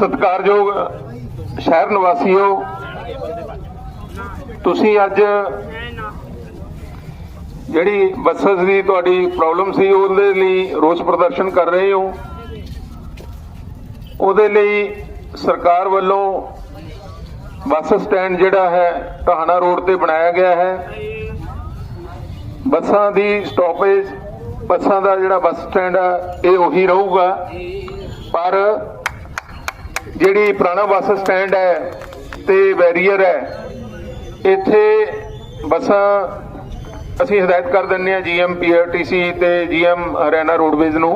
ਸਤਿਕਾਰਯੋਗ ਸ਼ਹਿਰ ਨਿਵਾਸੀਓ, ਤੁਸੀਂ ਅੱਜ ਜਿਹੜੀ ਬੱਸਸ ਦੀ ਤੁਹਾਡੀ ਪ੍ਰੋਬਲਮ ਸੀ, ਉਹਦੇ ਲਈ ਰੋਸ ਪ੍ਰਦਰਸ਼ਨ ਕਰ ਰਹੇ ਹੋ। ਉਹਦੇ ਲਈ ਸਰਕਾਰ ਵੱਲੋਂ ਬੱਸ ਸਟੈਂਡ ਜਿਹੜਾ ਹੈ, ਟਹਾਣਾ ਰੋਡ ਤੇ ਬਣਾਇਆ ਗਿਆ ਹੈ। ਬੱਸਾਂ ਦੀ ਸਟਾਪੇਜ ਬੱਸਾਂ ਦਾ ਜਿਹੜਾ ਬੱਸ ਸਟੈਂਡ ਆ, ਇਹ ਉਹੀ ਰਹੂਗਾ। ਪਰ ਜਿਹੜੀ ਪੁਰਾਣਾ ਬੱਸ ਸਟੈਂਡ ਹੈ ਤੇ ਬੈਰੀਅਰ ਹੈ, ਇੱਥੇ ਬੱਸਾਂ ਅਸੀਂ ਹਦਾਇਤ ਕਰ ਦਿੰਦੇ ਹਾਂ ਜੀਐਮ ਪੀਆਰਟੀਸੀ ਤੇ ਜੀਐਮ ਹਰਿਆਣਾ ਰੋਡਵੇਜ਼ ਨੂੰ।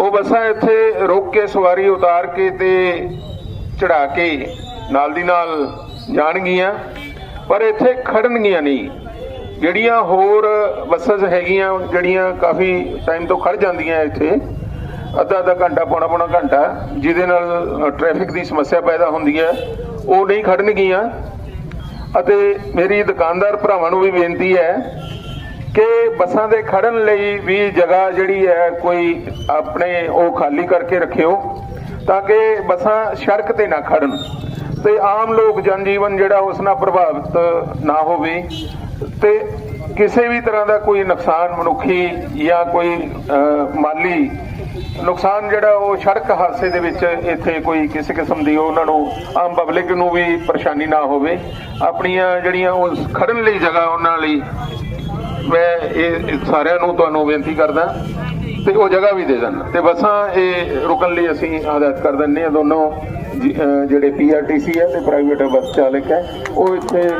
ਉਹ ਬੱਸਾਂ ਇੱਥੇ ਰੋਕ ਕੇ ਸਵਾਰੀ ਉਤਾਰ ਕੇ ਤੇ ਚੜਾ ਕੇ ਨਾਲ ਦੀ ਨਾਲ ਜਾਣਗੀਆਂ, ਪਰ ਇੱਥੇ ਖੜਨਗੀਆਂ ਨਹੀਂ। ਜਿਹੜੀਆਂ ਹੋਰ ਬੱਸਸ ਹੈਗੀਆਂ, ਜਿਹੜੀਆਂ ਕਾਫੀ ਟਾਈਮ ਤੋਂ ਖੜ ਜਾਂਦੀਆਂ ਇੱਥੇ ਅੱਧਾ ਅੱਧਾ ਘੰਟਾ, ਪੌਣਾ ਪੌਣਾ ਘੰਟਾ ਜਿਹਦੇ ਨਾਲ ਟ੍ਰੈਫਿਕ ਦੀ ਸਮੱਸਿਆ ਪੈਦਾ ਹੁੰਦੀ ਹੈ। ਉਹ ਨਹੀਂ ਖੜਨਗੀਆਂ ਅਤੇ ਮੇਰੀ ਦੁਕਾਨਦਾਰ ਭਰਾਵਾਂ ਨੂੰ ਵੀ ਬੇਨਤੀ ਹੈ ਕਿ ਬੱਸਾਂ ਦੇ ਖੜਨ ਲਈ ਵੀ ਜਗ੍ਹਾ ਜਿਹੜੀ ਹੈ, ਕੋਈ ਆਪਣੇ ਉਹ ਖਾਲੀ ਕਰਕੇ ਰੱਖਿਓ, ਤਾਂ ਕਿ ਬੱਸਾਂ ਸੜਕ ਤੇ ਨਾ ਖੜਨ ਤੇ ਆਮ ਲੋਕ, ਜਨਜੀਵਨ ਜਿਹੜਾ ਉਸ ਨਾਲ ਪ੍ਰਭਾਵਿਤ ਨਾ ਹੋਵੇ ਤੇ ਕਿਸੇ ਵੀ ਤਰ੍ਹਾਂ ਦਾ ਕੋਈ ਨੁਕਸਾਨ ਮਨੁੱਖੀ ਜਾਂ ਕੋਈ ਮਾਲੀ ਨੁਕਸਾਨ ਜਿਹੜਾ ਉਹ ਸੜਕ ਹਾਦਸੇ ਦੇ ਵਿੱਚ ਇੱਥੇ ਕੋਈ ਕਿਸੇ ਕਿਸਮ ਦੀ ਉਹਨਾਂ ਨੂੰ ਆਮ ਪਬਲਿਕ ਨੂੰ ਵੀ ਪਰੇਸ਼ਾਨੀ ਨਾ ਹੋਵੇ। ਆਪਣੀਆਂ ਜਿਹੜੀਆਂ ਉਹ ਖੜਨ ਲਈ ਜਗ੍ਹਾ ਉਹਨਾਂ ਲਈ ਮੈਂ ਇਹ ਸਾਰਿਆਂ ਨੂੰ ਤੁਹਾਨੂੰ ਬੇਨਤੀ ਕਰਦਾ ਤੇ ਉਹ ਜਗ੍ਹਾ ਵੀ ਦੇ ਦੇਣ। ਤੇ ਬੱਸਾਂ ਇਹ ਰੁਕਣ ਲਈ ਅਸੀਂ ਹਦਾਇਤ ਕਰ ਦਿੰਦੇ ਹਾਂ ਦੋਨੋਂ ਜੀ- ਅਹ ਜਿਹੜੇ ਪੀਆਰਟੀਸੀ ਹੈ ਤੇ ਪ੍ਰਾਈਵੇਟ ਬੱਸ ਚਾਲਕ ਹੈ, ਉਹ ਇੱਥੇ